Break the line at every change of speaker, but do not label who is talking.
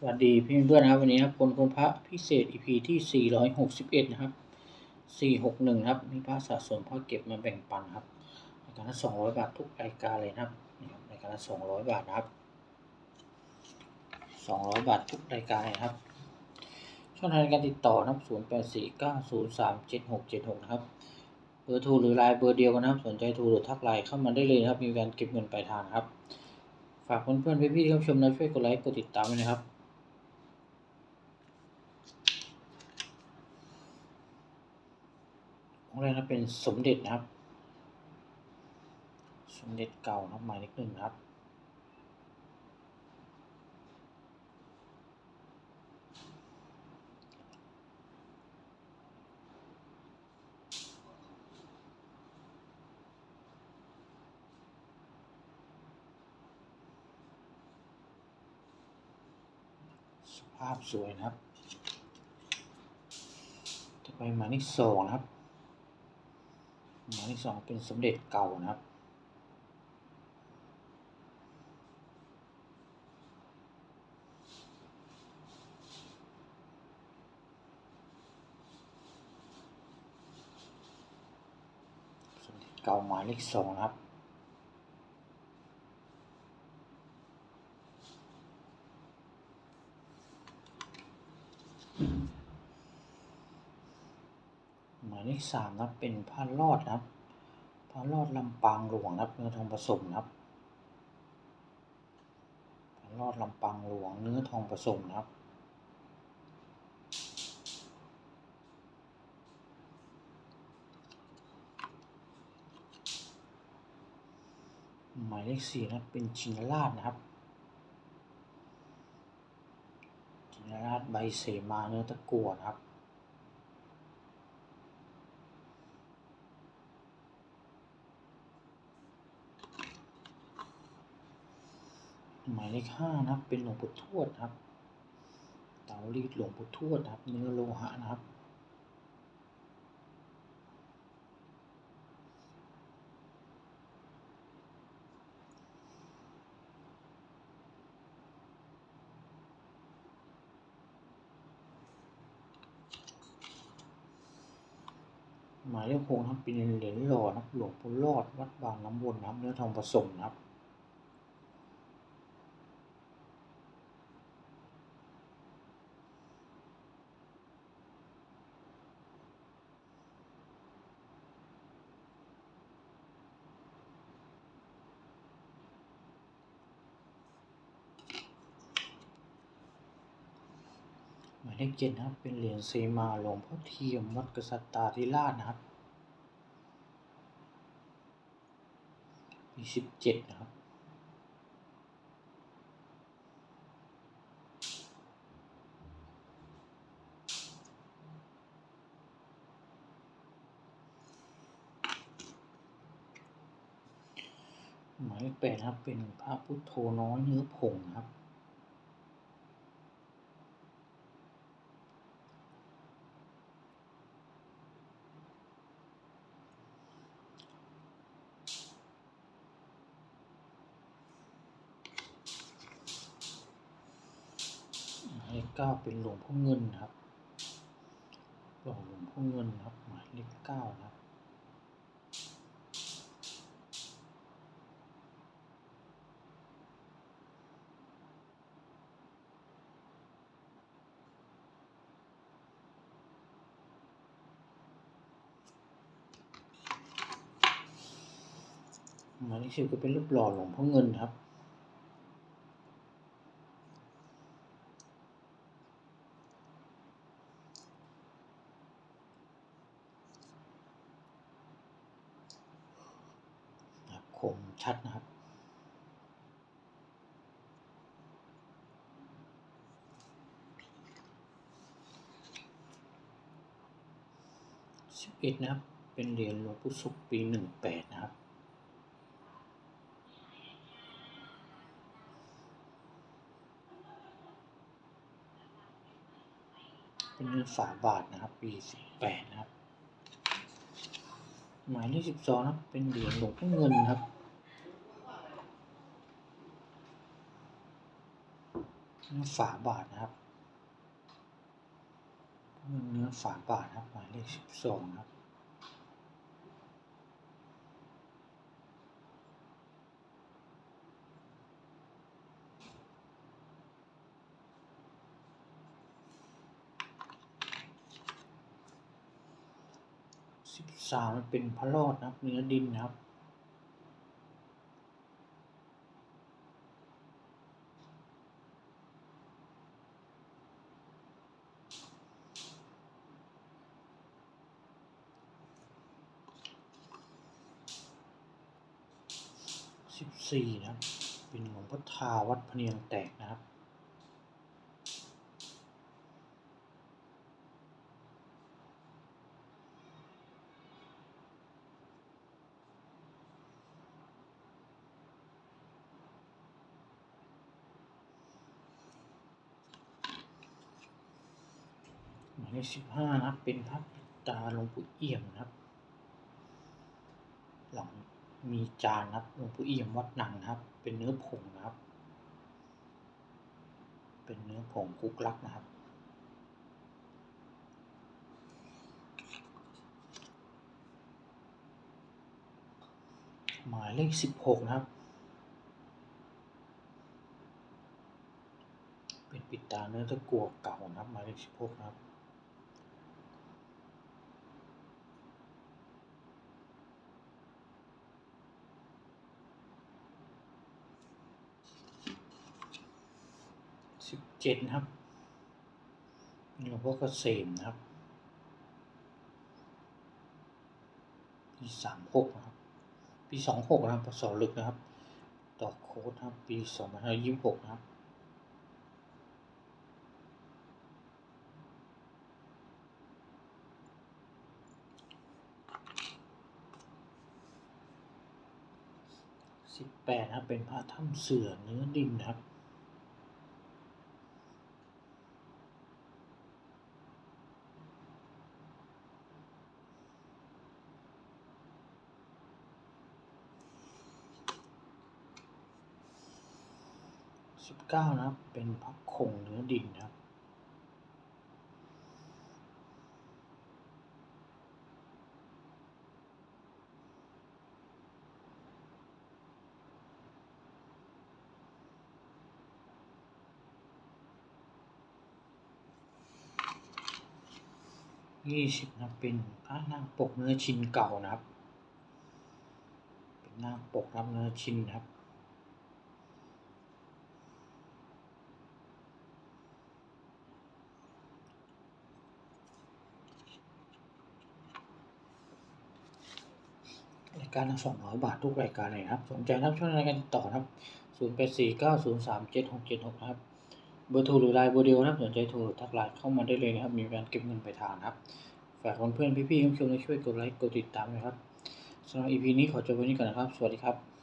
สวัสดีพี่เพื่อนนะครับวันนี้ครับคนคนพระพิเศษ EP ที่ 461 นะครับ 461 นะครับมีพระสะสมพระเก็บมาแบ่งปันครับในการละ200 บาททุกรายการเลยนะครับนี่ครับในการละ200 บาทนะครับ 200 บาททุกรายการเลยนะครับ ช่องทางการติดต่อนะครับ 0849037676 นะครับเบอร์โทรหรือไลน์เบอร์เดียวกันนะครับ สนใจโทรหรือทักไลน์เข้ามาได้เลยนะครับ มีการเก็บเงินปลายทางครับฝากเพื่อนๆพี่ๆที่เข้าชมนะช่วยกดไลค์กดติดตามด้วยนะครับ องค์ แรกนะเป็นสมเด็จนะครับ สมเด็จเก่านะหมายเลขหนึ่งนครับ สภาพสวยนะครับต่อไปหมายเลขสองนะครับ หมายเลขสองเป็นสมเด็จเก่านะครับสมเด็จเก่าหมายเลขสองนะครับายเลขสามนะครับเป็นผ้ารอดนะครับผ้ารอดลำปางหลวงนะครับเนื้อทองผสมนะครับผ้ารอดลำปางหลวงเนื้อทองผสมนะครับหมายเลขสี่นะเป็นชินราชนะครับ ชินราชใบเสมาเนื้อตะกั่วนะครับ หมายเลขห้านะครับ เป็นหลวงปู่ทวดครับ เตารีดหลวงปู่ทวดครับ เนื้อโลหะนะครับ หมายเลขหกนะครับ เป็นเหรียญหล่อนะครับ หลวงปู่รอดวัดบางน้ำวนนะครับ เนื้อทองผสมนะครับ เลขเจ็ดนะครับ เป็นเหรียญเซมาหลวงพ่อเทียมวัดกษัตริย์ตาธิราชนะครับปีสิบเจ็ดนะครับหมายเลขแปดนะครับเป็นพระพุทโธน้อยเนื้อผงนะครับ หมาย เก้าเป็นหลวงพ่อเงินครับ หล่อหลวงพ่อเงินครับ หมายเลขเก้านะครับหมายเลขสิบก็เป็นรูปหล่อหลวงพ่อเงินครับคม ชัดนะครับ สิบเอ็ดนะครับ เป็นเหรียญหลวงปู่ศุกร์ปีหนึ่งแปดนะครับเป็นเงินฝาบาทนะครับ ปีสิบแปดนะครับ หมายเลขสิบสองนะครับ เป็นเหรียญหลวงพ่อเงินครับ เนื้อ ฝาบาทนะครับเนื้อฝาบาทนะครับหมายเลขสิบสองครับสิบสามมันเป็นพระรอดนะครับ เนื้อดินนะครับ สี่นะครับ เป็นหลวงพ่อทาวัดพเนียงแตกนะครับ หมายเลขสิบห้านะครับ เป็นพระปิตาหลวงปู่เอี่ยมนะครับ หลัง มีจานนะครับหลวงปู่เอี่ยมวัดหนังนะครับ เป็นเนื้อผงนะครับ เป็นเนื้อผงกุกลักนะครับ หมายเลขสิบหกนะครับ เป็นปิดตาเนื้อตะกัวเก่านะครับ หมายเลขสิบหกนะครับ สิบเจ็ดครับหลวงพ่อเกษมนะครับปีสามหกนะครับ ปีสองหกนะครับพศลึกนะครับดอโค้ดนะครับ ปีสองพันห้าร้อยยี่สิบหกนะครับสิบแปดนะเป็นพระถ้ำเสือเนื้อดินนะครับ สิบเก้านะครับ เป็นพระคงเนื้อดินนะครับยี่สิบนะเป็นพระนางปกเนื้อชินเก่านะครับ เป็นนางปกรับเนื้อชินนะครับ การละสองร้อยบาททุกรายการเลยนะครับ สนใจรับช่วยรายการติดต่อครับศูนย์แปดสี่เก้าศูนย์สามเจ็ดหกเจ็ดหกครับ เบอร์โทรหรือไลน์เบอร์เดียวนะครับสนใจโทรทักไลน์เข้ามาได้เลยนะครับ มีการเก็บเงินปลายทางนครับ ฝากเพื่อนๆพี่ๆผู้ชมช่วยกดไลค์กดติดตามนะครับสำหรับ EP นี้ขอจบไว้นี้ก่อนนะครับ สวัสดีครับ